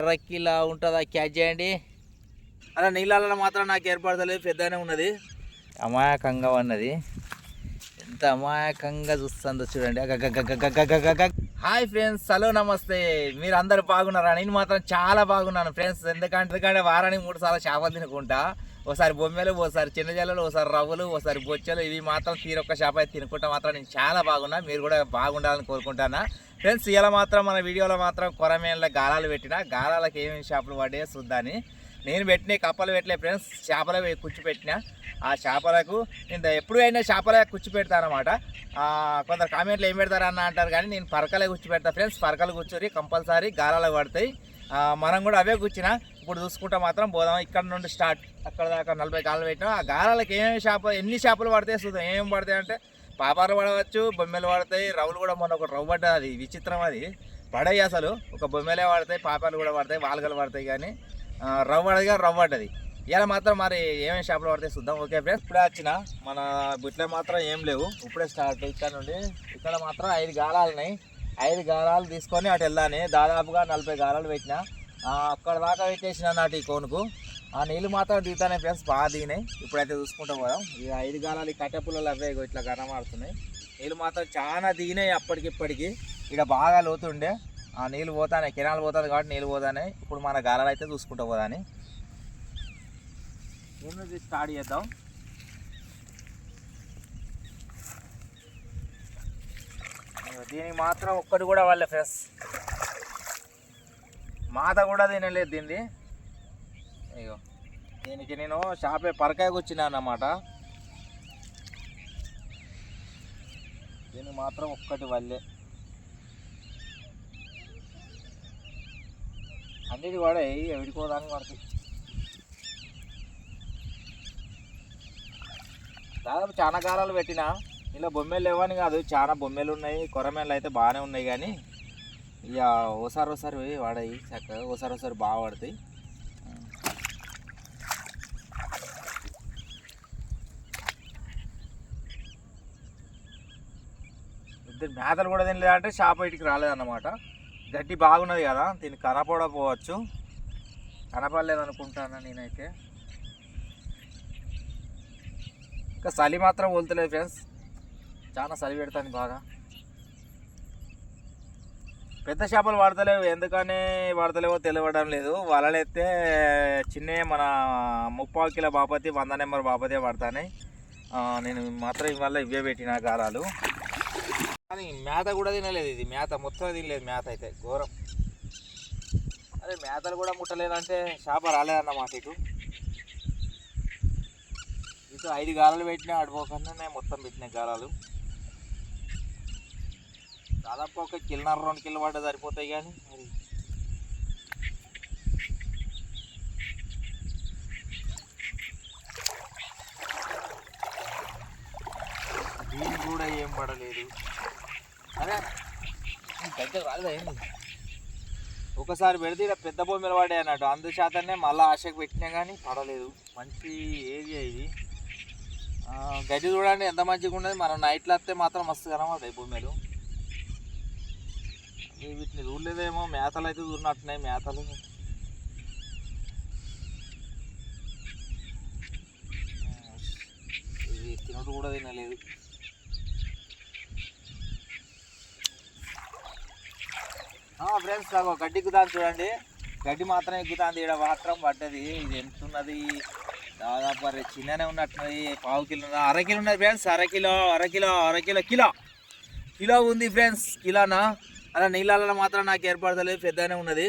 ఎర్రక్కిలా ఉంటుందా? క్యాచ్ చేయండి. అలా నీళ్ళలో మాత్రం నాకు ఏర్పడతలేదు పెద్దనే ఉన్నది. అమాయకంగా ఉన్నది. ఎంత అమాయకంగా చూస్తుందో చూడండి. హాయ్ ఫ్రెండ్స్ హలో నమస్తే. మీరు అందరు బాగున్నారా? నేను మాత్రం చాలా బాగున్నాను ఫ్రెండ్స్ ఎందుకంటే ఎందుకంటే వారానికి మూడు సార్లు చేపలు తినుకుంటా. ఓసారి బొమ్మలు ఓసారి చిన్న జల్లలు ఓసారి రవ్వలు ఓసారి బొచ్చలు. ఇవి మాత్రం తీరొక్క చేప తినుకుంటా మాత్రం నేను చాలా బాగున్నా. మీరు కూడా బాగుండాలని కోరుకుంటానా? ఫ్రెండ్స్ ఇలా మాత్రం మన వీడియోలో మాత్రం కొరమేళ్ళ గాలాలు పెట్టిన గాలాలకు ఏమేమి చేపలు పడ్డాయో చూద్దాని. నేను పెట్టిన కప్పలు పెట్టలే ఫ్రెండ్స్ చేపలు కుచ్చి పెట్టిన. ఆ చేపలకు నేను ఎప్పుడు అయినా చేపలే కుచ్చి పెడతానమాట కొందరు కామెంట్లు ఏం పెడతారన్న అంటారు కానీ నేను పరకలే కుచ్చి పెడతా ఫ్రెండ్స్ పరకలు కూర్చొని కంపల్సరీ గాలాలు పడతాయి. మనం కూడా అవే కూర్చిన ఇప్పుడు చూసుకుంటే మాత్రం పోదాం. ఇక్కడ నుండి స్టార్ట్ అక్కడ దాకా నలభై గాలు పెట్టినా. ఆ గాలాలకు ఏమేమి చేపలు ఎన్ని చేపలు పడతాయి చూద్దాం. ఏమేమి పడతాయి అంటే పాపాలు పడవచ్చు బొమ్మెలు పడతాయి. రవ్వులు కూడా మొన్న ఒక రవ్వు పడ్డది అది విచిత్రం అది. పడయి అసలు. ఒక బొమ్మెలే పడతాయి పాపాలు కూడా పడతాయి వాల్గలు పడతాయి కానీ రవ్వు రవ్వ కానీ రవ్వు పడ్డది. ఇలా మాత్రం మరి ఏమేమి షాపులు పడతాయి చూద్దాం. ఓకే ఫ్రెండ్స్ ఇప్పుడే వచ్చిన మన బుట్లో మాత్రం ఏం లేవు. ఇప్పుడే స్టార్ట్ ఇక్కడ నుండి. ఇక్కడ మాత్రం ఐదు గాలాలు ఉన్నాయి. ఐదు గాలాలు తీసుకొని అటు వెళ్ళాను. దాదాపుగా నలభై గాలాలు పెట్టిన. అక్కడ దాకా పెట్టేసిన నాటి కోనుకు. ఆ నీళ్ళు మాత్రం దిగుతానే ఫ్రెండ్స్ బాగా దిగినాయి ఇప్పుడైతే చూసుకుంటూ పోదాం. ఈ ఐదు గాలాలు ఈ అవే ఇట్లా కనమాడుతున్నాయి నీళ్ళు మాత్రం చాలా దిగినాయి అప్పటికిప్పటికి. ఇక్కడ బాగా లోతుండే. ఆ నీళ్ళు పోతానే కెనాల్ పోతుంది కాబట్టి నీళ్ళు పోతానే. ఇప్పుడు మన గాలాలు అయితే చూసుకుంటూ పోదాని. నేను స్టార్ట్ చేద్దాం? దీనికి మాత్రం ఒక్కటి కూడా వాళ్ళే ఫ్రెండ్స్. మాత కూడా తినలేదు దీన్ని. ఇగో. దీనికి నేను షాపే పరకాయకు వచ్చినా అన్నమాట. దీనికి మాత్రం ఒక్కటి వల్లే. అన్నిటి పడాయి విడిపోదానికి పడతాయి. దాదాపు చాలా కాలాలు పెట్టినా ఇలా బొమ్మలు లేవని కాదు చాలా బొమ్మలు ఉన్నాయి కొరమేళ్ళు అయితే బాగానే ఉన్నాయి కానీ ఇక ఓసారి ఓసారి వాడాయి చక్కగా ఓసారి ఓసారి బాగా పడతాయి మేతలు కూడా తినలేదు అంటే షాప్ బయటికి రాలేదన్నమాట. గడ్డి బాగున్నది కదా దీన్ని కనపడపోవచ్చు కనపడలేదు అనుకుంటాను నేనైతే. ఇంకా చలి మాత్రం వదులుతలేదు ఫ్రెండ్స్. చాలా చలి పెడతాను బాగా. పెద్ద చేపలు వాడతలేవు ఎందుకని వాడతలేవో తెలియడం లేదు. వలలైతే చిన్న మన ముప్పావు కిలో బాపతి వంద నెంబర్ బాపతే పడతాయి నేను మాత్రం ఇవాళ ఇవే పెట్టిన గారాలు. కానీ మేత కూడా తినలేదు ఇది. మేత మొత్తం తినలేదు మేత అయితే. ఘోరం. అదే మేతలు కూడా ముట్టలేదంటే చేప రాలేదన్నమాట ఇటు. ఇటు ఐదు గాలాలు పెట్టినా అడిపోకుండా మొత్తం పెట్టిన గాలాలు. దాదాపు ఒక కిలోన్నర రెండు కిలో పడ్డ సరిపోతాయి కానీ మరి. దీన్ని కూడా ఏం పడలేదు. దగ్గర రాలేదా ఏంది ఒకసారి పెడితే ఇలా పెద్ద భూమి నిలబడే అన్నట్టు. అందుచేతనే మళ్ళీ ఆశకు పెట్టినా కానీ పడలేదు. మంచి ఏరియా ఇది. గది గడ్డి చూడండి ఎంత మంచిగా ఉన్నది. మనం నైట్లో వస్తే మాత్రం మస్తు కనబడతాయి బొమ్మలు ఈ వీటిని చూడలేదేమో. మేతలు అయితే చూడనట్టున్నాయి మేతలు. ఇది తినడు కూడా తినలేదు. ఫ్రెండ్స్ నాకు గడ్డి ఎక్కుతాను చూడండి. గడ్డి మాత్రం ఎక్కుతాంది ఇక్కడ మాత్రం పడ్డది. ఇది ఎంత ఉన్నది దాదాపు అరే చిన్ననే ఉన్నట్టున్నది. పావు కిలో ఉన్నది. అర కిలో ఉన్నది ఫ్రెండ్స్ అరకిలో అరకిలో అర కిలో అర కిలో కిలో. కిలో ఉంది ఫ్రెండ్స్ కిలోనా? అలా నీళ్ళలో మాత్రం నాకు ఏర్పడతలేదు పెద్దనే ఉన్నది.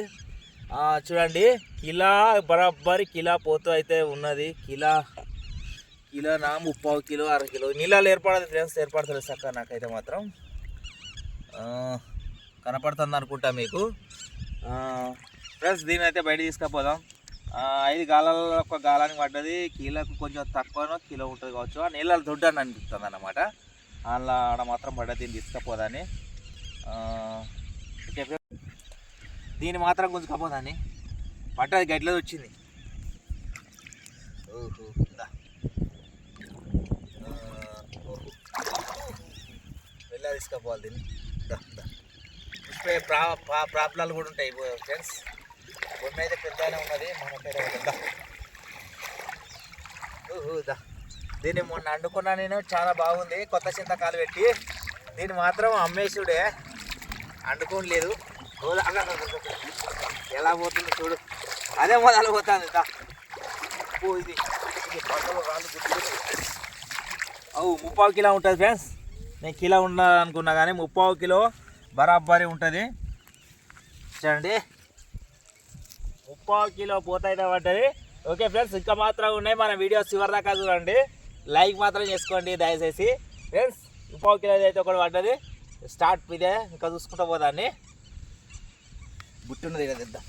చూడండి. కిలా బరాబరి కిలా పోతూ అయితే ఉన్నది. కిలా కిలోనా? ముప్పావు కిలో అర కిలో. నీళ్ళలో ఏర్పడదు ఫ్రెండ్స్ ఏర్పడతలేదు చక్కగా నాకైతే మాత్రం. కనపడుతుంది అనుకుంటా మీకు ప్లస్ దీని అయితే బయట తీసుకుపోదాం. ఐదు గాలాల ఒక గాలానికి పడ్డది. కిలోకు కొంచెం తక్కువనో కిలో ఉంటుంది కావచ్చు. ఆ నీళ్ళలో దొడ్డు అని అనిపిస్తుంది అన్నమాట. అందులో ఆడ మాత్రం పడ్డది దీన్ని తీసుకుపోదాన్ని. దీన్ని మాత్రం గుంజుకపోదాన్ని పడ్డది గడ్డలో వచ్చింది. ఓహో వెళ్ళా తీసుకుపోవాలి దీన్ని. దా, ఇప్పుడే ప్రా ప్రా- ప్రాబ్లాలు కూడా ఉంటాయి. ఫ్రెండ్స్ బొమ్మ అయితే పెద్దనే ఉన్నది మన పేరు దా. దీన్ని మొన్న వండుకున్నా నేను చాలా బాగుంది. కొత్త చింతకాలు పెట్టి దీన్ని మాత్రం అమ్మేసుడే అండుకోలేదు ఎలా పోతుంది చూడు. అదే మొదలు పోతుంది దా. ఓ ఇది. ఇది పంటలో రాళ్ళు గుర్తు అవు ముప్పావు కిలో ఉంటుంది ఫ్రెండ్స్. నేను కిలో ఉండాలనుకున్నా కానీ ముప్పావు కిలో బరాబరి ఉంటుంది. చూడండి. ముప్పావు కిలో పోత అయితే పడ్డది. ఓకే ఫ్రెండ్స్ ఇంకా మాత్రం ఉన్నాయి మన వీడియో చివరి దాకా చూడండి. లైక్ మాత్రం చేసుకోండి దయచేసి. ఫ్రెండ్స్ ముప్పావు కిలో అయితే ఒకటి పడ్డది. స్టార్ట్ ఇదే ఇంకా చూసుకుంటూ పోదాన్ని. గుట్టున్నది కదా ఇద్దాం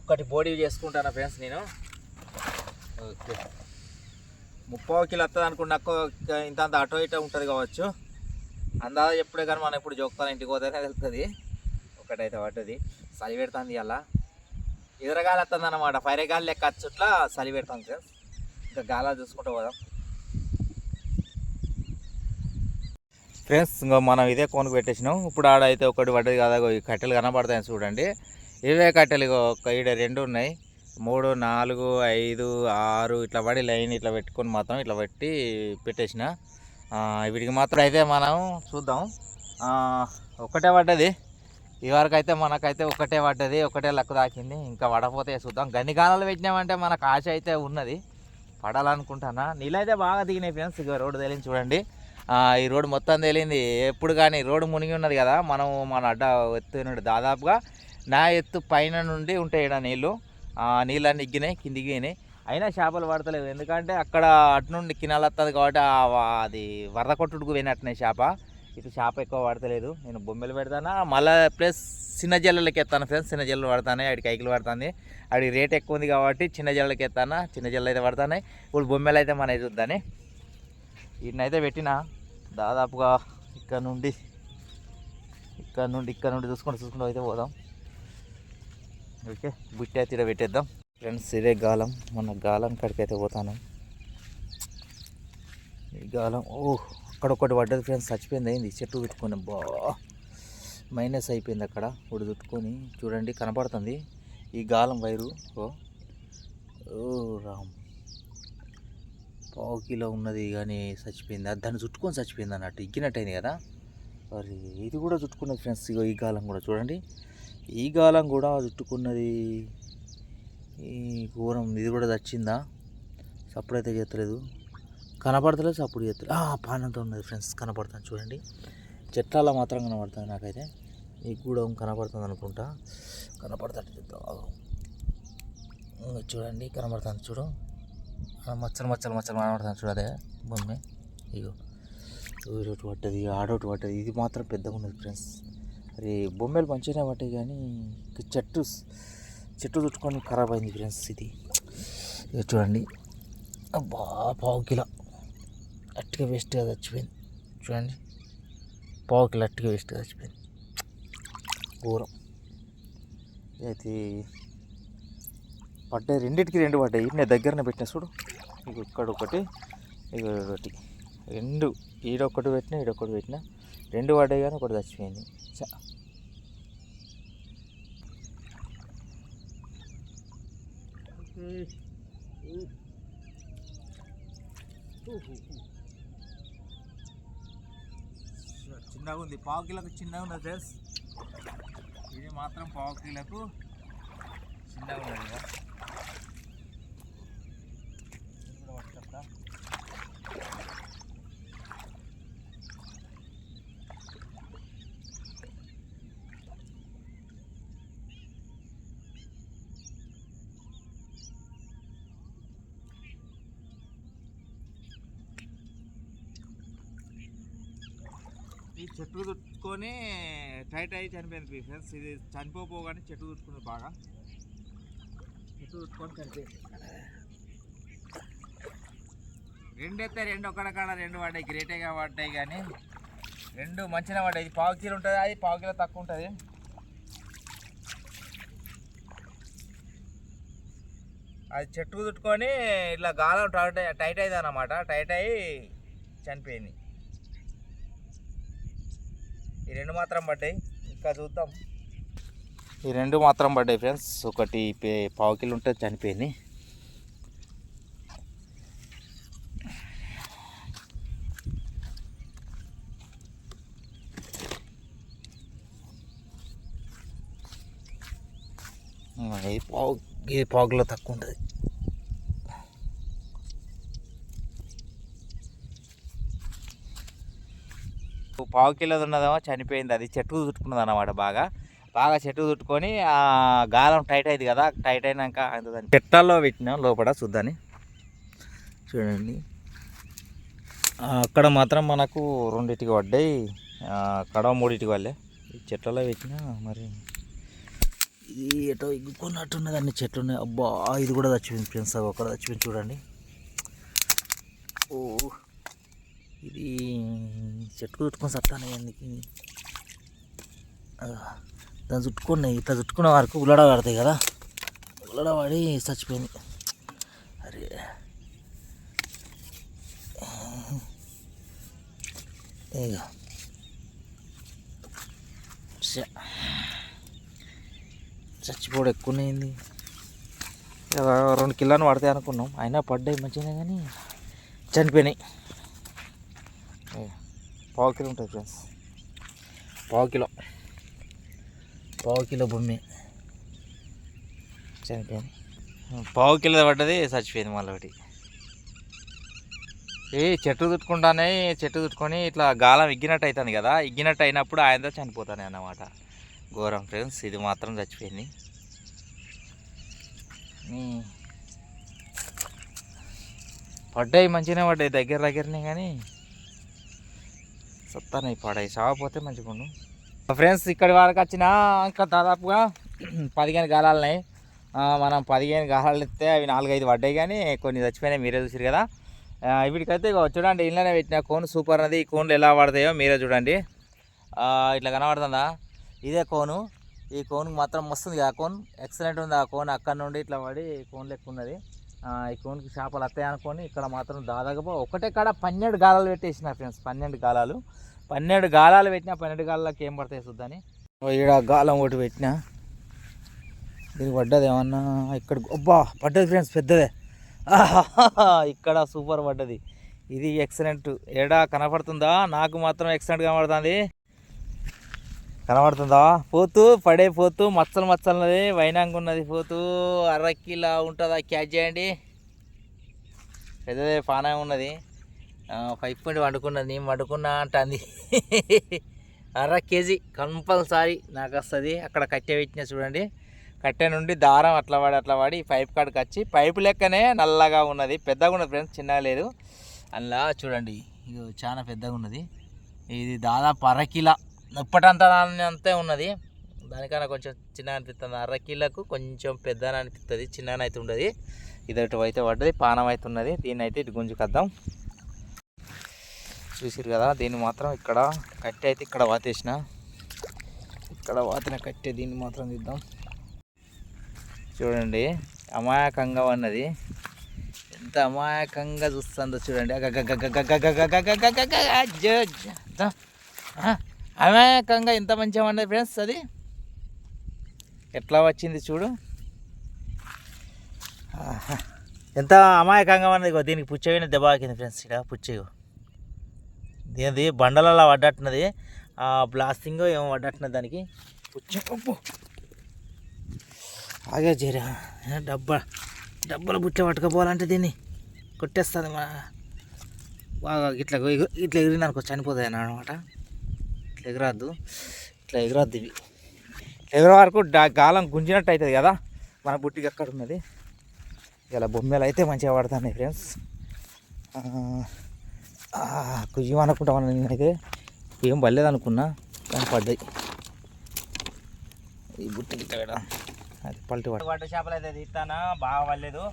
ఒక్కటి బోడీ చేసుకుంటాను ఫ్రెండ్స్ నేను? ఓకే. ముప్పావు కిలో వస్తుంది అనుకున్నా ఇంత అంత అటో ఇటో ఉంటుంది కావచ్చు. అందాజ ఎప్పుడే కానీ మనం ఇప్పుడు జోక్తాను ఇంటికి పోతేనే వెళ్తుంది ఒకటైతే పడ్డది. చలి పెడుతుంది అలా ఎదురగాలి వస్తుంది అనమాట పైరగాలి లెక్క చుట్ల చలి పెడుతుంది సార్. ఇంకా గాలా చూసుకుంటూ పోదాం. ఫ్రెండ్స్ ఇంకా మనం ఇదే కొనుక్కు పెట్టేసినాం. ఇప్పుడు ఆడ అయితే ఒకటి పడ్డది కదా ఈ కట్టెలు కనబడతాయి చూడండి. ఇవే కట్టెలు ఒక ఈడ రెండు ఉన్నాయి. మూడు నాలుగు ఐదు ఆరు ఇట్లా పడి లైన్ ఇట్లా పెట్టుకొని మాత్రం ఇట్లా పెట్టి పెట్టేసిన. వీటికి మాత్రం అయితే మనం చూద్దాం. ఒకటే పడ్డది. ఈ అయితే మనకైతే ఒకటే పడ్డది ఒకటే లక్కు దాకింది. ఇంకా పడపోతే చూద్దాం. గన్ని గానాలు పెట్టినామంటే మనకు ఆశ అయితే ఉన్నది. పడాలనుకుంటానా? నీళ్ళైతే బాగా దిగినాయి ఫ్రెండ్స్. ఇక రోడ్డు తేలింది చూడండి. ఈ రోడ్డు మొత్తం తేలింది. ఎప్పుడు కానీ రోడ్డు మునిగి ఉన్నది కదా మనం మన అడ్డ ఎత్తు నుండి దాదాపుగా నా ఎత్తు పైన నుండి ఉంటాయి ఈడ నీళ్ళు. నీళ్ళన్నీ ఎగ్గినాయి కిందికి పోయినాయి. అయినా చేపలు పడతలేవు. ఎందుకంటే అక్కడ అటు నుండి కినాలు వస్తుంది కాబట్టి అది వరద కొట్టుడుకు పోయినట్టునే చేప. ఇటు చేప ఎక్కువ పడతలేదు. నేను బొమ్మలు పెడతానా మళ్ళీ ప్లస్ చిన్న జల్లలకి ఎత్తాను ఫ్రెండ్స్. చిన్న జల్లలు పడతానే ఆడికి కైకిలు పడుతుంది. ఆడి రేట్ ఎక్కువ ఉంది కాబట్టి చిన్న జల్లలకి ఎత్తానా చిన్న జల్లలు అయితే పడతాయి ఇప్పుడు బొమ్మలు అయితే మన చూద్దాని వీటినైతే పెట్టిన దాదాపుగా ఇక్కడ నుండి ఇక్కడ నుండి ఇక్కడ నుండి చూసుకుంటూ చూసుకుంటూ అయితే పోదాం. ఓకే బుట్టి అయితే ఇక్కడ పెట్టేద్దాం. ఫ్రెండ్స్ ఇదే గాలం. మన గాలం కడికైతే పోతాను. ఈ గాలం ఓ అక్కడ ఒకటి పడ్డది ఫ్రెండ్స్ చచ్చిపోయింది. అయింది చెట్టు చుట్టుకొని బా మైనస్ అయిపోయింది అక్కడ. ఒకటి చూడండి కనపడుతుంది. ఈ గాలం వైరు ఓ ఓ రామ్. పావు కిలో ఉన్నది కానీ చచ్చిపోయింది. దాన్ని చుట్టుకొని చచ్చిపోయింది అన్నట్టు. ఇగ్గినట్టయింది కదా. మరి ఇది కూడా చుట్టుకున్నది ఫ్రెండ్స్ ఇగో ఈ గాలం కూడా. చూడండి. ఈ గాలం కూడా చుట్టుకున్నది ఈ ఘోరం. ఇది కూడా చచ్చిందా? సప్పుడు అయితే చేస్తలేదు. కనపడతలేదు సప్పుడు చేస్తలేదు. పానంతో ఉన్నది ఫ్రెండ్స్ కనపడుతుంది చూడండి. చెట్ల మాత్రం కనపడుతుంది నాకైతే. మీకు కూడా కనపడుతుంది అనుకుంటా. కనపడతాడు చూడండి కనపడుతుంది చూడు. మచ్చలు మచ్చలు మచ్చలు కనబడుతుంది చూడు అదే బొమ్మే. ఇగో. ఊరోటి పట్టది ఆడోటి పట్టది ఇది మాత్రం పెద్దగా ఉన్నది ఫ్రెండ్స్ అరే బొమ్మలు మంచిగానే పట్టాయి కానీ చెట్టు చెట్టు చుట్టుకొని ఖరాబ్ అయింది ఫ్రెండ్స్ ఇది. ఇది చూడండి. అబ్బా పావు కిలో. అట్టిగా వేస్ట్గా చచ్చిపోయింది. చూడండి. పావు కిలో అట్టిగా వేస్ట్గా చచ్చిపోయింది. ఘోరం. అయితే పడ్డాయి రెండింటికి రెండు పడ్డాయి. నేను దగ్గరనే పెట్టిన చూడు. ఇక ఇక్కడ ఒకటి ఇక ఒకటి. రెండు. ఈడొక్కటి పెట్టిన ఈడొక్కటి పెట్టిన రెండు పడ్డాయి కానీ ఒకటి చచ్చిపోయింది. చిన్నగా ఉంది. పావు కిలోకు చిన్నగా ఉన్నది ఫ్రెండ్స్ ఇది మాత్రం పావు కిలోకు చిన్నగా ఉన్నది కదా. ఈ చెట్లు చుట్టుకొని టైట్ అయ్యి చనిపోయింది ఫ్రెండ్స్ ఇది చనిపోపోగానే చెట్టు చుట్టుకుంది బాగా. చెట్టు చుట్టుకొని చనిపోయింది. రెండు ఎత్తే రెండు ఒకడకాడ రెండు పడ్డాయి గ్రేటేగా పడ్డాయి కానీ రెండు మంచిగా పడ్డాయి. ఇది పావు కిలో ఉంటుంది అది పావు కిలో తక్కువ ఉంటుంది. అది చెట్టు చుట్టుకొని ఇట్లా గాలం టైట్ టైట్ అయింది అన్నమాట టైట్ అయ్యి చనిపోయింది. ఈ రెండు మాత్రం పడ్డాయి. ఇంకా చూద్దాం. ఈ రెండు మాత్రం పడ్డాయి ఫ్రెండ్స్. ఒకటి పావు కిలో ఉంటుంది చనిపోయింది. ఏ ఇది పావు ఇది పావు కిలో తక్కువ ఉంటుంది. పావు కిలోది ఉన్నదేమో చనిపోయింది. అది చెట్టు చుట్టుకున్నది అన్నమాట బాగా. బాగా చెట్టు చుట్టుకొని ఆ గాలం టైట్ అయింది కదా టైట్ అయినాక అంత చెట్టాల్లో పెట్టినాం లోపల చూద్దాని. చూడండి. అక్కడ మాత్రం మనకు రెండింటికి పడ్డాయి. కడవ మూడింటికి వాళ్ళే ఈ చెట్లలో పెట్టినా మరి ఇది ఎటో ఇగ్గుకున్నట్టున్నది అన్ని చెట్లు ఉన్నాయి అబ్బా ఇది కూడా చచ్చిపోయింది ఫ్రెండ్స్ అవి ఒకటి చచ్చిపోయింది చూడండి. ఓ. ఇది చెట్టు చుట్టుకొని సత్తాను ఎందుకు దాన్ని చుట్టుకున్నాయి ఇట్లా చుట్టుకున్న వరకు ఉల్లడ పడతాయి కదా. ఉల్లడ పడి చచ్చిపోయింది. అరే. ఇక చచ్చిపోవడం చచ్చిపోడు ఎక్కువనేంది రెండు కిలోలు పడతాయి అనుకున్నాం. అయినా పడ్డాయి మంచిగానే కానీ చనిపోయినాయి. పావు కిలో ఉంటుంది ఫ్రెండ్స్. పావు కిలో. పావు కిలో భూమి చనిపోయింది పావు కిలో పడ్డది చచ్చిపోయింది మళ్ళీ ఒకటి. ఏ చెట్టు చుట్టుకుంటానే చెట్టు చుట్టుకొని ఇట్లా గాలం ఇగ్గినట్టు అవుతుంది కదా ఇగ్గినట్టు అయినప్పుడు ఆయనతో చనిపోతానే అన్నమాట. ఘోరం ఫ్రెండ్స్ ఇది మాత్రం చచ్చిపోయింది. పడ్డాయి మంచిగానే పడ్డాయి దగ్గర దగ్గరనే కానీ. సత్తానే పడాయి చావపోతే మంచిగుండు ఫ్రెండ్స్ ఇక్కడి వరకు వచ్చిన ఇంకా దాదాపుగా పదిహేను గాలాలున్నాయి. ఉన్నాయి మనం పదిహేను గాలాలు ఇస్తే అవి నాలుగైదు పడ్డాయి కానీ కొన్ని చచ్చిపోయినాయి మీరే చూసారు కదా. ఆ, వీటికైతే చూడండి ఇళ్ళనే పెట్టిన కోన్ సూపర్ అనేది ఈ కోన్లు ఎలా పడతాయో మీరే చూడండి. ఇట్లా కనబడుతుందా? ఇదే కోను. ఈ కోన్కి మాత్రం వస్తుంది ఆ కోన్. ఎక్సలెంట్ ఉంది ఆ కోన్. అక్కడ నుండి ఇట్లా పడి కోన్ లెక్క ఉన్నది. ఈ కోన్కి చేపలు వస్తాయి అనుకొని ఇక్కడ మాత్రం దాదాపుగా ఒకటే కాడ పన్నెండు గాలాలు పెట్టేసిన ఫ్రెండ్స్ పన్నెండు గాలాలు. పన్నెండు గాలాలు పెట్టినా పన్నెండు గాలాలకు ఏం పడతాయి చూద్దని. ఈడ గాలం ఒకటి పెట్టిన. దీనికి పడ్డది ఏమన్నా? ఇక్కడ అబ్బా పడ్డది ఫ్రెండ్స్ పెద్దదే. ఇక్కడ సూపర్ పడ్డది. ఇది ఎక్సలెంట్ ఏడా కనపడుతుందా? నాకు మాత్రం ఎక్సలెంట్ కనబడుతుంది కనబడుతుందా? పోతూ పడే పోతూ మచ్చలు మచ్చలు ఉన్నది వైనాంగ్ ఉన్నది పోతూ అరకిలా ఉంటుందా? క్యాచ్ చేయండి. పెద్దదే పానం ఉన్నది. ఫైవ్ పాయింట్ వండుకున్నది. నేను వండుకున్నా అంటుంది. అర కేజీ కంపల్సరీ నాకు వస్తుంది. అక్కడ కట్టె పెట్టిన చూడండి. కట్టె నుండి దారం అట్లా వాడి అట్లా వాడి పైప్ కాడికి వచ్చి పైపు లెక్కనే నల్లగా ఉన్నది. పెద్దగా ఉన్నది ఫ్రెండ్స్ చిన్నగా లేదు. అందులో చూడండి. ఇది చాలా పెద్దగా ఉన్నది. ఇది దాదాపు అరకిలా ఇప్పటంతా దాని అంతే ఉన్నది దానికన్నా కొంచెం చిన్నగా అనిపిస్తుంది అరకిలకు కొంచెం పెద్దగా అనిపిస్తుంది చిన్నగా అయితే ఉండదు ఇది అయితే పడ్డది పానం అయితే ఉన్నది దీన్ని అయితే ఇటు గుంజుకొద్దాం చూసిరు కదా దీన్ని మాత్రం ఇక్కడ కట్టె అయితే ఇక్కడ వాతేసిన ఇక్కడ వాతిన కట్టె దీన్ని మాత్రం తీద్దాం చూడండి అమాయకంగా ఉన్నది ఎంత అమాయకంగా చూస్తుందో చూడండి అమాయకంగా ఎంత మంచిగా ఉండదు ఫ్రెండ్స్ అది. ఎట్లా వచ్చింది చూడు. ఎంత అమాయకంగా ఉన్నది దీనికి పుచ్చైన దెబ్బకింది ఫ్రెండ్స్ ఇక్కడ పుచ్చగో దీనిది బండలలో పడ్డట్టున్నది. ఆ బ్లాస్టింగ్ ఏమో పడ్డట్టున్నది దానికి. పుచ్చ ఆగే చేరా డబ్బా డబ్బులు పుచ్చ పట్టుకపోవాలంటే దీన్ని కొట్టేస్తుంది మా బాగా ఇట్లా ఇట్లా ఎగిరినానుకో చనిపోతాయి అనమాట ఇట్లా ఎగరద్దు ఇట్లా ఎగరద్దు ఇవి. ఎగర వరకు గాలం గుంజినట్టు అవుతుంది కదా మన బుట్టికి ఎక్కడ ఉన్నది. ఇలా బొమ్మలు అయితే మంచిగా పడుతున్నాయి ఫ్రెండ్స్. కుయ్యం అనుకుంటామన్నా నేనైతే ఏం పడలేదు అనుకున్నా కానీ పడ్డాయి. ఈ బుట్టి గిట్ట అది పల్టి పట్ట చేపలు అయితే తీస్తానా బాగా పడలేదు.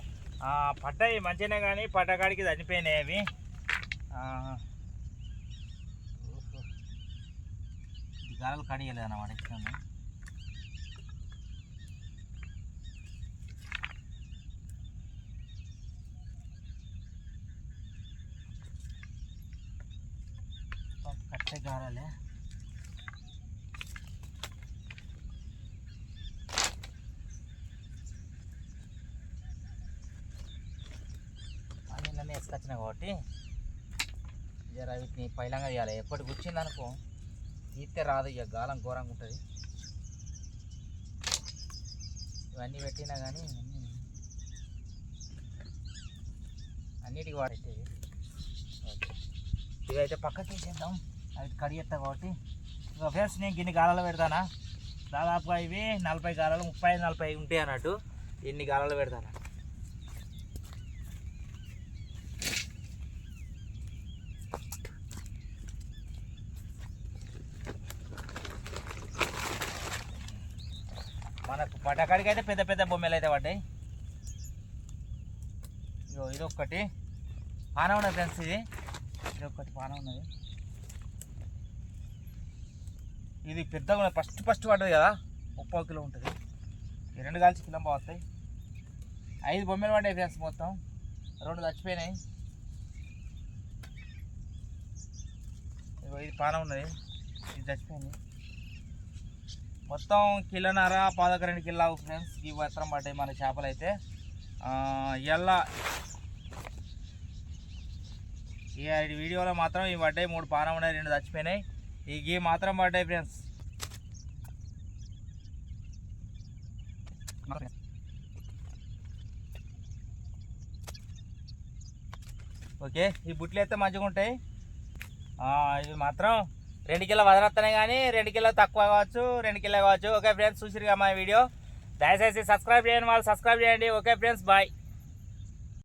పడ్డాయి మంచిగానే కానీ పడ్డకాడికి చనిపోయినాయి అవి. గాలలు కడియలేదు అన్నమాట ఇక్కడ కట్టే గారాలే. నిన్న వేసుకొచ్చినా కాబట్టి జర వీటిని పైలంగా ఇవ్వాలి ఎప్పటికి కూర్చిందనుకో తీస్తే రాదు ఇక గాలం ఘోరంగా ఉంటుంది. ఇవన్నీ పెట్టినా కానీ అన్నీ అన్నిటికి వాడేది ఇవైతే పక్కకి వేసేద్దాం అవి కడిగేస్తా కాబట్టి. ఇక ఫ్రెండ్స్ నేను గిన్ని గాలలో పెడతానా? దాదాపుగా ఇవి నలభై గాలాలు ముప్పై నలభై ఉంటాయి అన్నట్టు. ఇన్ని గాలాలు పెడతాను? మనకు అయితే పెద్ద పెద్ద బొమ్మలు అయితే పడ్డాయి. ఇగో ఇది ఒక్కటి పాన ఉన్నది ఫ్రెండ్స్ ఇది. ఇది ఒక్కటి పాన ఉన్నది. ఇది పెద్దగా ఉన్నది. ఫస్ట్ ఫస్ట్ పడ్డది కదా? ముప్పై కిలో ఉంటుంది. ఈ రెండు కాల్చి కిలో బాగుతాయి ఐదు బొమ్మలు పడ్డాయి ఫ్రెండ్స్ మొత్తం. రెండు చచ్చిపోయినాయి. ఇది పాన ఉన్నది. ఇది చచ్చిపోయింది. మొత్తం కిలోన్నర పాదొక రెండు కిలో ఫ్రెండ్స్ ఈ వస్త్రం పడ్డాయి మన చేపలు అయితే ఇలా ఈ వీడియోలో మాత్రం ఈ పడ్డాయి. మూడు పానం ఉన్నాయి రెండు చచ్చిపోయినాయి. ఈ గీ మాత్రం పడ్డాయి ఫ్రెండ్స్ ఓకే ఈ బుట్లు అయితే మంచిగా ఉంటాయి ఇవి మాత్రం రెండు కిలో వదలొస్తున్నాయి కానీ రెండు కిలో తక్కువ కావచ్చు రెండు కిలో కావచ్చు. ఓకే ఫ్రెండ్స్ చూసిరుగా మా వీడియో. దయచేసి సబ్స్క్రైబ్ చేయండి వాళ్ళు సబ్స్క్రైబ్ చేయండి. Okay friends bye.